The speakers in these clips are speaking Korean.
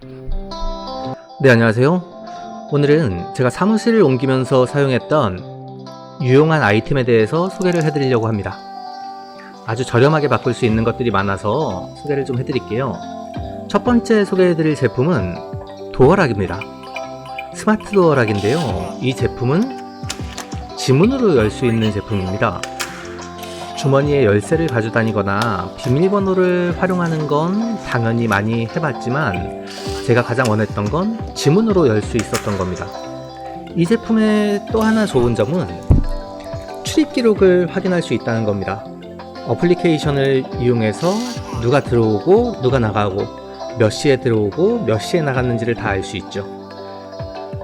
네, 안녕하세요. 오늘은 제가 사무실을 옮기면서 사용했던 유용한 아이템에 대해서 소개를 해드리려고 합니다. 아주 저렴하게 바꿀 수 있는 것들이 많아서 소개를 좀 해드릴게요. 첫 번째 소개해드릴 제품은 도어락입니다. 스마트 도어락인데요. 이 제품은 지문으로 열 수 있는 제품입니다. 주머니에 열쇠를 가지고 다니거나 비밀번호를 활용하는 건 당연히 많이 해봤지만 제가 가장 원했던 건 지문으로 열 수 있었던 겁니다. 이 제품의 또 하나 좋은 점은 출입 기록을 확인할 수 있다는 겁니다. 어플리케이션을 이용해서 누가 들어오고 누가 나가고 몇 시에 들어오고 몇 시에 나갔는지를 다 알 수 있죠.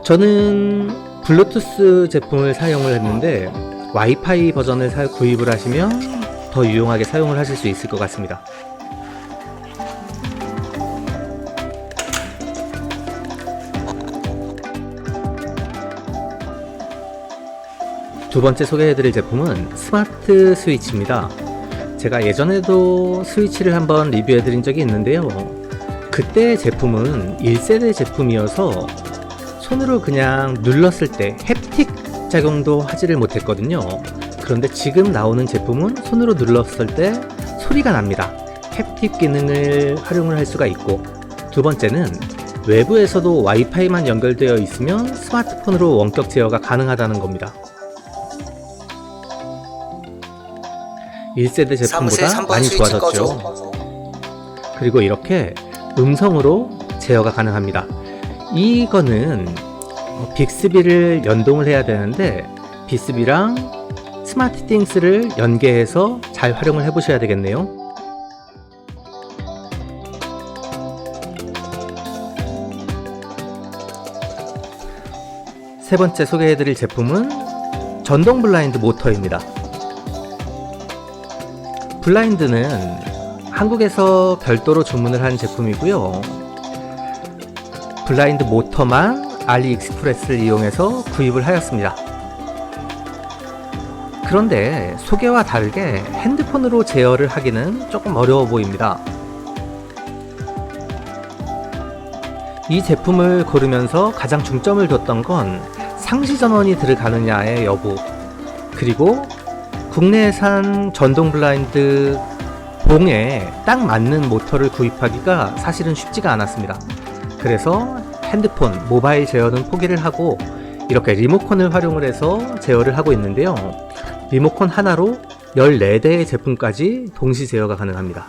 저는 블루투스 제품을 사용을 했는데 와이파이 버전을 사- 구입을 하시면 더 유용하게 사용을 하실 수 있을 것 같습니다. 두 번째 소개해드릴 제품은 스마트 스위치입니다. 제가 예전에도 스위치를 한번 리뷰해드린 적이 있는데요. 그때 제품은 1세대 제품이어서 손으로 그냥 눌렀을 때 햅틱 작용도 하지를 못했거든요. 그런데 지금 나오는 제품은 손으로 눌렀을 때 소리가 납니다. 햅틱 기능을 활용을 할 수가 있고 두 번째는 외부에서도 와이파이만 연결되어 있으면 스마트폰으로 원격 제어가 가능하다는 겁니다. 1세대 사무실 제품보다 3번 많이 좋아졌죠. 그리고 이렇게 음성으로 제어가 가능합니다. 이거는 어, 빅스비를 연동을 해야 되는데 빅스비랑 스마트 띵스를 연계해서 잘 활용을 해 보셔야 되겠네요. 세 번째 소개해드릴 제품은 전동 블라인드 모터입니다. 블라인드는 한국에서 별도로 주문을 한 제품이고요. 블라인드 모터만 알리익스프레스를 이용해서 구입을 하였습니다. 그런데 소개와 다르게 핸드폰으로 제어를 하기는 조금 어려워 보입니다. 이 제품을 고르면서 가장 중점을 뒀던 건 상시 전원이 들어가느냐의 여부, 그리고 국내산 전동 블라인드 봉에 딱 맞는 모터를 구입하기가 사실은 쉽지가 않았습니다. 그래서 핸드폰, 모바일 제어는 포기를 하고 이렇게 리모컨을 활용을 해서 제어를 하고 있는데요. 리모컨 하나로 14대의 제품까지 동시 제어가 가능합니다.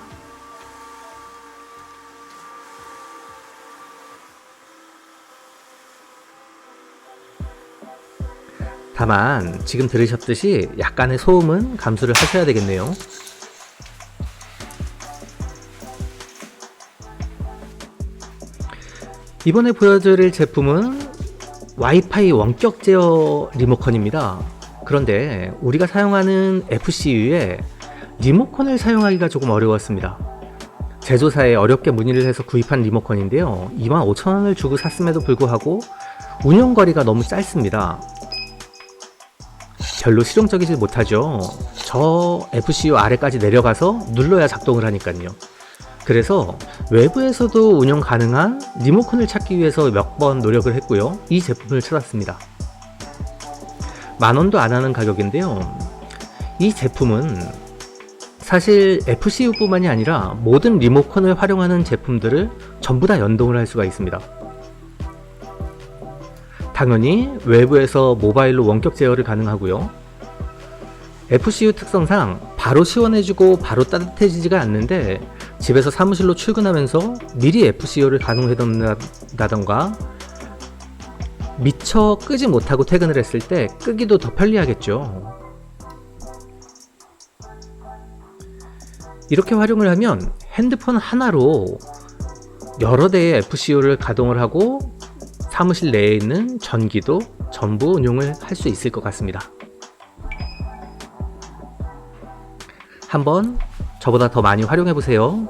다만 지금 들으셨듯이 약간의 소음은 감수를 하셔야 되겠네요. 이번에 보여드릴 제품은 와이파이 원격 제어 리모컨입니다. 그런데 우리가 사용하는 FCU에 리모컨을 사용하기가 조금 어려웠습니다. 제조사에 어렵게 문의를 해서 구입한 리모컨인데요. 25,000원을 주고 샀음에도 불구하고 운영거리가 너무 짧습니다. 별로 실용적이지 못하죠. 저 FCU 아래까지 내려가서 눌러야 작동을 하니까요. 그래서 외부에서도 운영 가능한 리모컨을 찾기 위해서 몇 번 노력을 했고요. 이 제품을 찾았습니다. 만 원도 안 하는 가격인데요. 이 제품은 사실 FCU뿐만이 아니라 모든 리모컨을 활용하는 제품들을 전부 다 연동을 할 수가 있습니다. 당연히 외부에서 모바일로 원격 제어를 가능하고요. FCU 특성상 바로 시원해지고 바로 따뜻해지지가 않는데 집에서 사무실로 출근하면서 미리 FCU를 가동해둔다던가 미처 끄지 못하고 퇴근을 했을 때 끄기도 더 편리하겠죠. 이렇게 활용을 하면 핸드폰 하나로 여러 대의 FCU를 가동을 하고 사무실 내에 있는 전기도 전부 운용을 할 수 있을 것 같습니다. 한번 저보다 더 많이 활용해 보세요.